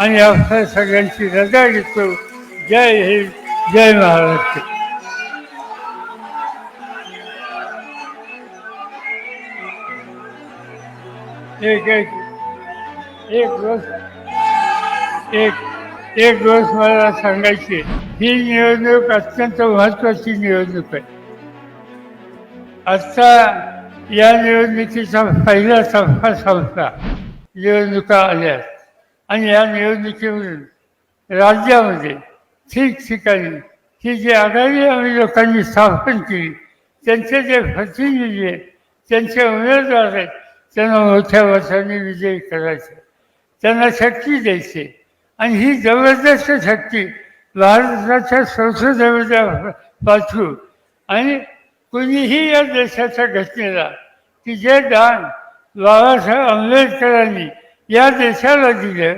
आणि आपल्या सगळ्यांची रजा घेतो जय हिंद जय महाराष्ट्र. एक एक एक दिवस एक एक दिवस मला सांगायची ही निवडणूक अत्यंत महत्वाची निवडणूक आहे. आत्ता या निवडणुकीचा पहिला टप्पा संपला. निवडणुका आल्या. आणि या निवडणुकीमधून राज्यामध्ये ठिकठिकाणी ही जी आघाडी आम्ही लोकांनी स्थापन केली त्यांचे जे प्रतिनिधी आहेत त्यांचे उमेदवार आहेत त्यांना मोठ्या वर्षांनी विजयी करायचे. त्यांना शक्ती द्यायची. आणि ही जबरदस्त शक्ती भारताच्या संसदेमध्ये पाठवू आणि कुणीही या देशाच्या घटनेला की जे दान बाबासाहेब आंबेडकरांनी या देशाला दिलं.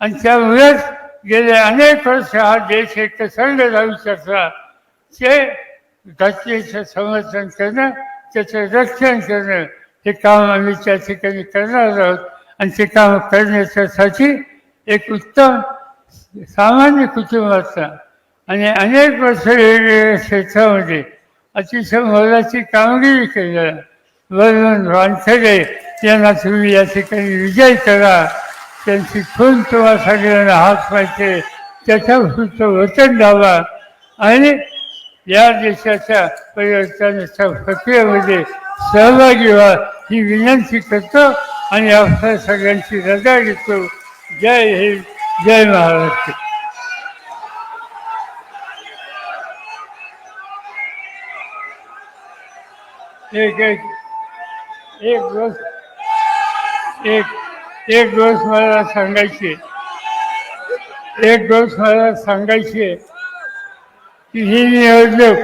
आणि त्यामुळेच गेले अनेक वर्ष हा देश एकसंध राहू शकला. ते घटनेचं समर्थन करणं त्याचं रक्षण करणं हे काम आम्ही त्या ठिकाणी करणार आहोत. आणि ते काम करण्याच्यासाठी एक उत्तम सामान्य कुटुंबाचा आणि अनेक वर्ष वेगवेगळ्या क्षेत्रामध्ये अतिशय मोलाची कामगिरी केलेला वानखेडे यांना तुम्ही या ठिकाणी विजय करा. त्यांची खून तुम्हा सगळ्यांना हात पाहिजे त्याच्यापासून वचन द्यावा. आणि या देशाच्या परिवर्तनाच्या प्रक्रियेमध्ये सहभागी व्हा ही विनंती करतो आणि आपल्या सगळ्यांची रजा घेतो. जय हिंद जय महाराष्ट्र. एक एक. एक दिवस एक एक दिवस मला सांगायची. एक दिवस मला सांगायची की ही निवडणूक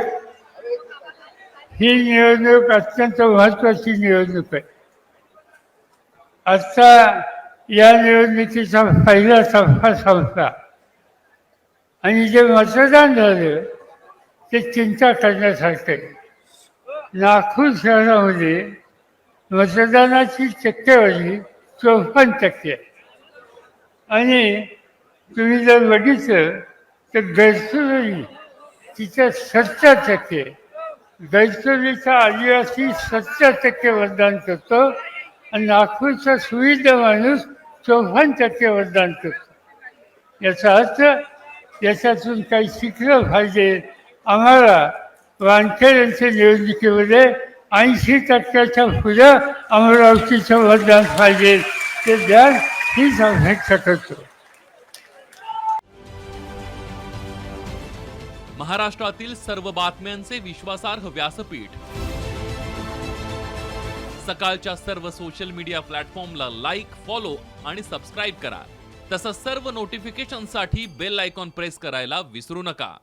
ही निवडणूक अत्यंत महत्वाची निवडणूक आहे. आजचा या निवडणुकीचा पहिला टप्पा संपला. आणि जे मतदान झालं ते चिंता करण्यासारखे आहे. नागपूर शहरामध्ये मतदानाची टक्केवारी चौपन्न टक्के. आणि तुम्ही जर बघितलं तर गडचिरोली तिच्या सत्तर टक्के. गडचिरोलीचा आदिवासी सत्तर टक्के मतदान करतो आणि नागपूरचा सुविधा माणूस चौपन्न टक्के मतदान करतो. याचा अर्थ याच्यातून काही शिकलं पाहिजे आम्हाला वानखेड यांच्या निवडणुकीमध्ये ऐंशी टक्क्याच्या पुढं अमरावतीचं मतदान पाहिजे. ते द्या हीच अपेक्षा करतो. महाराष्ट्रातील सर्व बातम्यांचे विश्वासार्ह व्यासपीठ. सकाळच्या सर्व सोशल मीडिया प्लॅटफॉर्मला लाईक फॉलो आणि सबस्क्राईब करा. तसंच सर्व नोटिफिकेशनसाठी बेल आयकॉन प्रेस करायला विसरू नका.